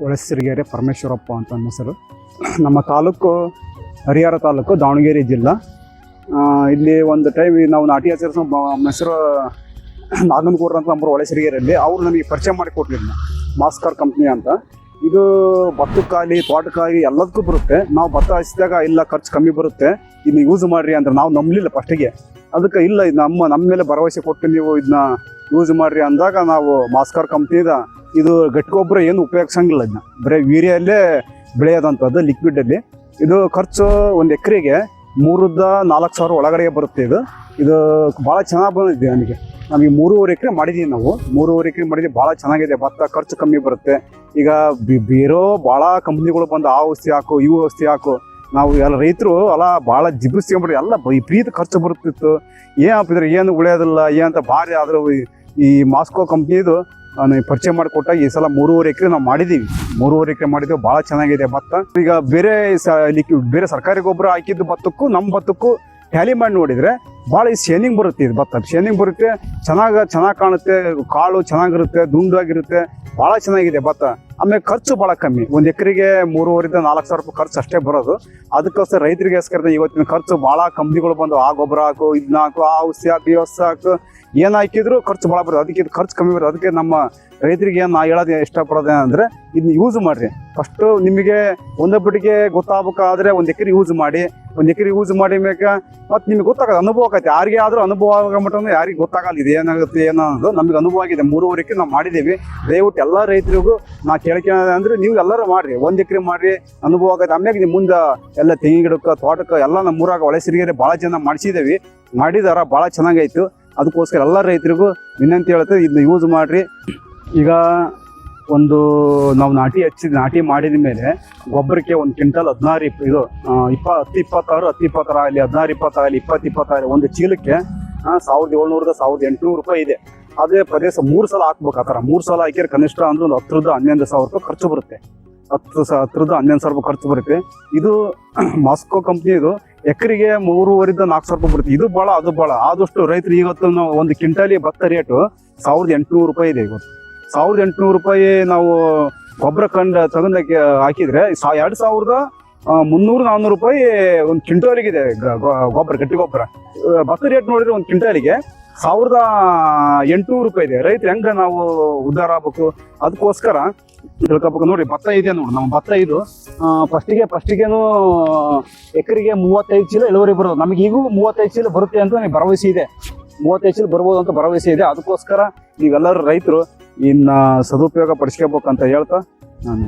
ಕೊಳಸಿರಿಗೆರೆ ಪರಮೇಶ್ವರಪ್ಪ ಅಂತ ನನ್ನ ಹೆಸರು. ನಮ್ಮ ತಾಲೂಕು, ಹರಿಹರ ತಾಲೂಕು, ದಾವಣಗೆರೆ ಜಿಲ್ಲಾ. ಇಲ್ಲಿ ಒಂದು ಟೈಮ್ ನಾವು ನಾಟಿ ಆಚರಿಸೋ ಹೆಸರು ನಾಗನಗೂರ್ ಅಂತ ನಮ್ಮ ಒಳಸಿರಿಗೆರೆಯಲ್ಲಿ ಅವರು ನಮಗೆ ಪರಿಚಯ ಮಾಡಿ ಕೊಟ್ಟಿದ್ರು ಮಾಸ್ಕರ್ ಕಂಪ್ನಿ ಅಂತ. ಇದು ಭತ್ತಕ್ಕಾಗಲಿ ತೋಟಕ್ಕಾಗಲಿ ಎಲ್ಲದಕ್ಕೂ ಬರುತ್ತೆ. ನಾವು ಭತ್ತ ಹಚ್ಚಿದಾಗ ಇಲ್ಲ, ಖರ್ಚು ಕಮ್ಮಿ ಬರುತ್ತೆ. ಇದನ್ನ ಯೂಸ್ ಮಾಡ್ರಿ ಅಂದ್ರೆ ನಾವು ನಂಬಲಿಲ್ಲ ಫಸ್ಟಿಗೆ ಅದಕ್ಕೆ ಇಲ್ಲ ನಮ್ಮ ನಮ್ಮ ಮೇಲೆ ಭರವಸೆ ಕೊಟ್ಟು ನೀವು ಇದನ್ನ ಯೂಸ್ ಮಾಡ್ರಿ ಅಂದಾಗ ನಾವು ಮಾಸ್ಕರ್ ಕಂಪ್ನಿದ ಇದು ಗಟ್ಟಿ ಗೊಬ್ಬರ ಏನು ಉಪಯೋಗಿಸಂಗಿಲ್ಲ ಅದನ್ನ ಬರೀ ವೀರ್ಯಲ್ಲೇ ಬೆಳೆಯೋದಂಥದ್ದು ಲಿಕ್ವಿಡಲ್ಲಿ ಇದು ಖರ್ಚು ಒಂದು ಎಕರೆಗೆ ಮೂರದ ನಾಲ್ಕು ಸಾವಿರ ಒಳಗಡೆ ಬರುತ್ತೆ ಇದು. ಇದು ಭಾಳ ಚೆನ್ನಾಗಿ ಬಂದಿದೆ ನಮಗೆ. ನಮಗೆ ಮೂರುವರೆ ಎಕರೆ ಮಾಡಿದ್ದೀವಿ ನಾವು. ಮೂರುವರೆ ಎಕರೆ ಮಾಡಿದ್ವಿ ಭಾಳ ಚೆನ್ನಾಗಿದೆ. ಭತ್ತ ಖರ್ಚು ಕಮ್ಮಿ ಬರುತ್ತೆ. ಈಗ ಬೇರೋ ಭಾಳ ಕಂಪ್ನಿಗಳು ಬಂದು ಆ ಔಷಧಿ ಹಾಕು ಇವು ಔಷಧಿ ಹಾಕು. ನಾವು ಎಲ್ಲ ರೈತರು ಅಲ್ಲ, ಭಾಳ ಜಿಬ್ಬಿಸ್ಕೊಂಬಿಡ್ರಿ ಎಲ್ಲ ವಿಪರೀತ ಖರ್ಚು ಬರುತ್ತಿತ್ತು. ಏನು ಹಾಕಿದ್ರೆ? ಏನು ಉಳಿಯೋದಿಲ್ಲ. ಏನಂತ ಭಾರಿ ಆದರೂ ಈ ಮಾಸ್ಕೋ ಕಂಪ್ನಿದು ಪರಿಚಯ ಮಾಡಿಕೊಟ್ಟ ಈ ಸಲ ಮೂರುವರೆ ಎಕರೆ ನಾವು ಮಾಡಿದ್ದೀವಿ ಮೂರುವರೆ ಎಕರೆ ಮಾಡಿದ್ದೀವಿ ಭಾಳ ಚೆನ್ನಾಗಿದೆ. ಭತ್ತ ಈಗ ಬೇರೆ ಬೇರೆ ಸರ್ಕಾರಿ ಗೊಬ್ಬರ ಹಾಕಿದ್ದು ಭತ್ತಕ್ಕೂ ನಮ್ಮ ಭತ್ತಕ್ಕೂ ಟ್ಯಾಲಿ ಮಾಡಿ ನೋಡಿದರೆ ಭಾಳ ಶೇನಿಂಗ್ ಬರುತ್ತೆ ಇದು ಭತ್ತ. ಶೇನಿಂಗ್ ಬರುತ್ತೆ, ಚೆನ್ನಾಗಿ ಚೆನ್ನಾಗಿ ಕಾಣುತ್ತೆ, ಕಾಳು ಚೆನ್ನಾಗಿರುತ್ತೆ, ದುಂಡಾಗಿರುತ್ತೆ, ಭಾಳ ಚೆನ್ನಾಗಿದೆ ಭತ್ತ. ಆಮೇಲೆ ಖರ್ಚು ಭಾಳ ಕಮ್ಮಿ. ಒಂದು ಎಕರೆಗೆ ಮೂರುವರೆಯಿಂದ ನಾಲ್ಕು ಸಾವಿರ ರೂಪಾಯಿ ಖರ್ಚು ಅಷ್ಟೇ ಬರೋದು. ಅದಕ್ಕೋಸ್ಕರ ರೈತರಿಗೋಸ್ಕರ ಇವತ್ತಿನ ಖರ್ಚು ಭಾಳ ಕಂಪ್ನಿಗಳು ಬಂದು, ಆ ಗೊಬ್ಬರ ಹಾಕು ಇದನ್ನ ಹಾಕು, ಆ ಔಷಧಿ ಈ ಔಷಧಿ ಹಾಕು, ಏನು ಹಾಕಿದ್ರು ಖರ್ಚು ಭಾಳ ಬರೋದು. ಅದಕ್ಕೆ ಖರ್ಚು ಕಮ್ಮಿ ಬರೋದು. ಅದಕ್ಕೆ ನಮ್ಮ ರೈತರಿಗೆ ಏನು ನಾ ಹೇಳೋದು ಅಂದ್ರೆ ಇದನ್ನ ಯೂಸ್ ಮಾಡಿರಿ. ಫಸ್ಟು ನಿಮಗೆ ಒಂದೊಬ್ಬರಿಗೆ ಗೊತ್ತಾಗಬೇಕಾದ್ರೆ ಒಂದು ಎಕರೆ ಯೂಸ್ ಮಾಡಿ. ಒಂದು ಎಕರೆ ಯೂಸ್ ಮಾಡಿ ಮ್ಯಾಗ ಮತ್ತು ನಿಮ್ಗೆ ಗೊತ್ತಾಗದ ಅನುಭವ ಆಗತ್ತೆ ಯಾರಿಗೆ ಆದರೂ ಅನುಭವ ಆಗೋ ಯಾರಿಗೆ ಗೊತ್ತಾಗಲ್ಲ ಇದು ಏನಾಗುತ್ತೆ ಏನೋ ಅನ್ನೋದು ನಮಗೆ ಅನುಭವ ಆಗಿದೆ. ಮೂರುವರೆಗೆ ನಾವು ಮಾಡಿದ್ದೀವಿ. ದಯವಿಟ್ಟು ಎಲ್ಲ ರೈತರಿಗೂ ನಾ ಕೇಳ್ಕೊಳ್ಳೋದು ಅಂದ್ರೆ ನೀವು ಎಲ್ಲರೂ ಮಾಡ್ರಿ, ಒಂದು ಎಕರೆ ಮಾಡ್ರಿ, ಅನುಭವ ಆಗತ್ತೆ. ಆಮ್ಯಾಗ ನಿಮ್ಮ ಮುಂದೆ ಎಲ್ಲ ತೆಂಗಿನ ಗಿಡಕ್ಕೆ, ತೋಟಕ್ಕೆ ಎಲ್ಲ ನಮ್ಮ ಊರಾಗ ಒಳೆ ಸಿರಿಗೆರೆ ಭಾಳ ಜನ ಮಾಡಿಸಿದ್ದೀವಿ ಮಾಡಿದಾರ ಭಾಳ ಚೆನ್ನಾಗೈತು. ಅದಕ್ಕೋಸ್ಕರ ಎಲ್ಲ ರೈತರಿಗೂ ವಿನಂತಿ ಹೇಳ್ತೇವೆ ಇದನ್ನ ಯೂಸ್ ಮಾಡ್ರಿ. ಈಗ ಒಂದು ನಾವು ನಾಟಿ ಹಚ್ಚಿದ ನಾಟಿ ಮಾಡಿದ ಮೇಲೆ ಗೊಬ್ಬರಕ್ಕೆ ಒಂದು ಕ್ವಿಂಟಲ್ ಹದಿನಾರು ಇಪ್, ಇದು ಇಪ್ಪ ಹತ್ತು ಇಪ್ಪತ್ತಾರು ಹತ್ತು ಇಪ್ಪತ್ತಾರು ಆಗಲಿ, ಹದಿನಾರು ಇಪ್ಪತ್ತಾಗಲಿ ಇಪ್ಪತ್ತು ಇಪ್ಪತ್ತಾಗಲಿ ಒಂದು ಚೀಲಕ್ಕೆ ಸಾವಿರದ ಏಳ್ನೂರದ ಸಾವಿರದ ಎಂಟುನೂರು ರೂಪಾಯಿ ಇದೆ. ಅದೇ ಪ್ರದೇಶ ಮೂರು ಸಲ ಹಾಕ್ಬೇಕು ಆ ಮೂರು ಸಲ ಹಾಕಿದ್ರೆ ಕನಿಷ್ಠ ಅಂದ್ರೆ ಒಂದು ಹತ್ತರದ ಹನ್ನೊಂದು ಸಾವಿರ ರೂಪಾಯಿ ಖರ್ಚು ಬರುತ್ತೆ. ಹತ್ತು ಸ ಹತ್ತರದ ಹನ್ನೊಂದು ಸಾವಿರ ರೂಪಾಯಿ ಖರ್ಚು ಬರುತ್ತೆ. ಇದು ಮಾಸ್ಕೋ ಕಂಪ್ನಿದು ಎಕರೆಗೆ ಮೂರುವರಿಂದ ನಾಲ್ಕು ಸಾವಿರ ರೂಪಾಯಿ ಬರುತ್ತೆ. ಇದು ಭಾಳ, ಅದು ಭಾಳ. ಆದಷ್ಟು ರೈತರು ಇವತ್ತು ನಾವು ಒಂದು ಕ್ವಿಂಟಾಲಿ ಭತ್ತ ರೇಟು ಸಾವಿರದ ಎಂಟುನೂರು ರೂಪಾಯಿ ಇದೆ ಇವತ್ತು. ಸಾವಿರದ ಎಂಟುನೂರು ರೂಪಾಯಿ ನಾವು ಗೊಬ್ಬರ ಕಂಡ, ತಗೊಂಡಕ್ಕೆ ಹಾಕಿದ್ರೆ ಸಾ, ಎರಡು ಸಾವಿರದ ಮುನ್ನೂರು ನಾನ್ನೂರು ರೂಪಾಯಿ ಒಂದು ಕ್ವಿಂಟಾಲಿಗೆ ಇದೆ ಗೊಬ್ಬರ, ಗಟ್ಟಿ ಗೊಬ್ಬರ. ಭತ್ತ ರೇಟ್ ನೋಡಿದ್ರೆ ಒಂದು ಕ್ವಿಂಟಾಲಿಗೆ ಸಾವಿರದ ಎಂಟುನೂರು ರೂಪಾಯಿ ಇದೆ. ರೈತರು ಹೆಂಗ ನಾವು ಉದ್ಧಾರ ಆಗ್ಬೇಕು? ಅದಕ್ಕೋಸ್ಕರ ತಿಳ್ಕೊಬೇಕು. ನೋಡಿ ಭತ್ತ ಇದೆ ನೋಡಿ ನಮ್ಮ ಭತ್ತ ಇದು ಫಸ್ಟಿಗೆ, ಫಸ್ಟಿಗೇನು, ಎಕರೆಗೆ ಮೂವತ್ತೈದು ಚೀಲ ಇಳುವರಿ ಬರೋದು. ನಮಗೆ ಈಗೂ ಮೂವತ್ತೈದು ಚೀಲ ಬರುತ್ತೆ ಅಂತ ನನಗೆ ಭರವಸೆ ಇದೆ. ಮೂವತ್ತೈದು ಚೀಲ ಬರ್ಬೋದು ಅಂತ ಭರವಸೆ ಇದೆ. ಅದಕ್ಕೋಸ್ಕರ ನೀವೆಲ್ಲರೂ ರೈತರು ಇನ್ನ ಸದುಪಯೋಗ ಪಡಿಸ್ಕೋಬೇಕಂತ ಹೇಳ್ತಾ ನಾನು